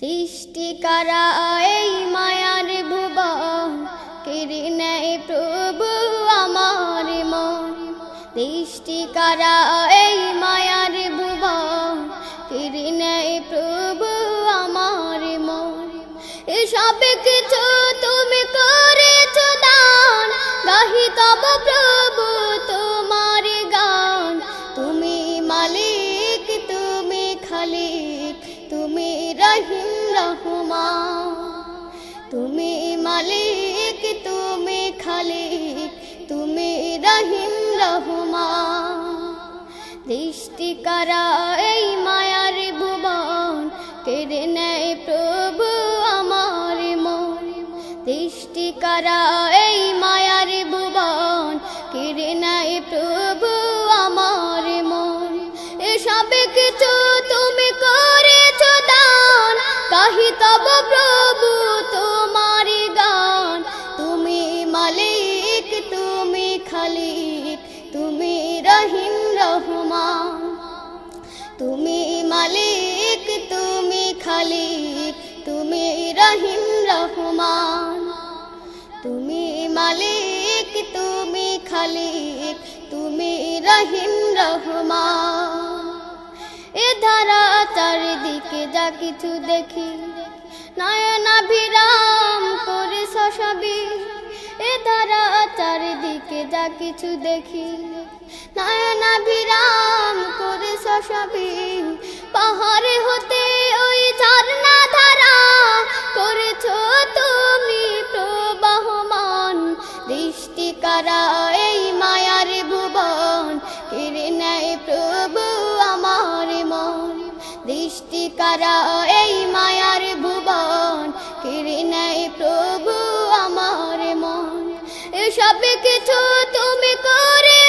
সৃষ্টি করা এই মায়ার ভুবন? কেড়ে নেয় প্রভু আমার মন। করা এই মায়ার ভুবন? কেড়ে নেয় প্রভু আমার মন। এসব কিছু তুমি করেছ দান। গাহি তব প্রভু রহিম। রহমান তুমি মালিক, তুমি খালিক, তুমি রহিম রহমান দৃষ্টি করা এই মায়ার ভুবন? কেড়ে নেয় প্রভু আমার মন। দৃষ্টি করা এই মায়ার ভুবন? কেড়ে নেয় প্রভু তুমি মালিক, তুমি খালিক, তুমি রহিম, রহমান। তুমি মালিক, তুমি খালিক, তুমি রহিম, রহমান। এ ধারা চারিদিকে যা কিছু দেখি নয়নাভিরাম করে শশাবি এ ধারা চারিদিকে যা কিছু দেখি নয়নাভিরাম করে শশাবি পাহাড়ে হতে ওই ঝর্ণা ধারা করেছ তুমি প্রবাহমান। দৃষ্টি করা এই মায়ার ভুবন কেড়ে নেয় প্রভু আমার মন। দৃষ্টি করা এই মায়ার ভুবন কেড়ে নেয় প্রভু আমার মন। এসব কিছু তুমি করেছ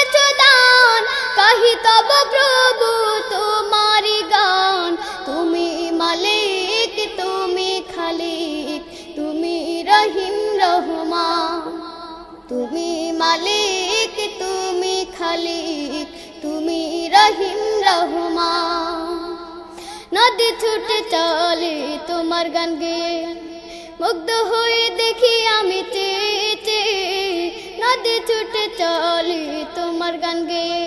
কাহি তব প্রভু তোমার গান। তুমি মালিক, তুমি খালিক, তুমি রহিম, রহমান। তুমি মালিক, তুমি খালিক, তুমি রহিম, রহমান। নদী ছুটে চলে তোমার গান গেয়ে। মুগ্ধ হয়ে দেখি আমি চেয়ে নদী ছুটে চলে তোমার গান গেয়ে।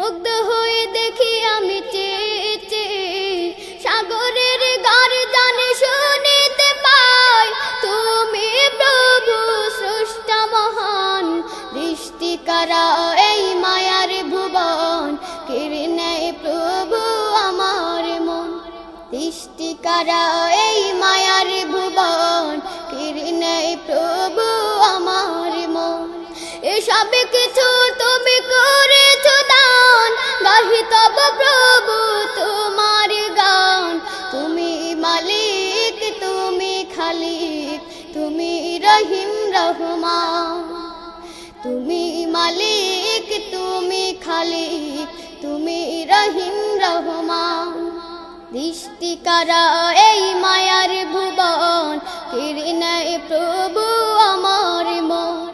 মুগ্ধ হয়ে দেখি আমি চেয়ে সাগরের গার জানে শুনিতে পাই, তুমি প্রভু সৃষ্টা মহান দৃষ্টি করা এই মায়ার ভুবন নেয় প্রভু আমার মন। দৃষ্টি করা এই মায়ার ভুবন নেয় প্রভু আমার মন। এসব কিছু তুমি দান গাহি তব প্রভু তোমার গান। তুমি মালিক, তুমি খালিক, তুমি রহিম রহমান। তুমি মালিক, তুমি খালিক, তুমি রহিম রহমান। দৃষ্টি করা এই মায়ার ভুবন? কেড়ে নেয় প্রভু আমার মন।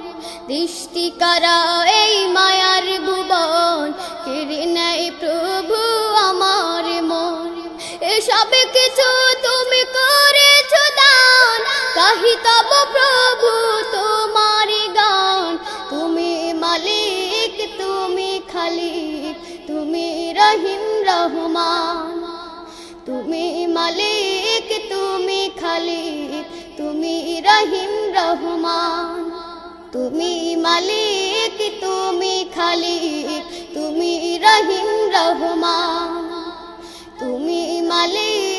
দৃষ্টি করা প্রভু আমার মন, এসব কিছু তুমি করেছ দান। কাহি তব প্রভু তোমার গান। তুমি মালিক, তুমি খালিক তুমি রহিম রহমান। তুমি মালিক, তুমি খালিক তুমি রহিম রহমান। তুমি মালিক তুমি খালি তুমি রহিম রহমান। তুমি মালিক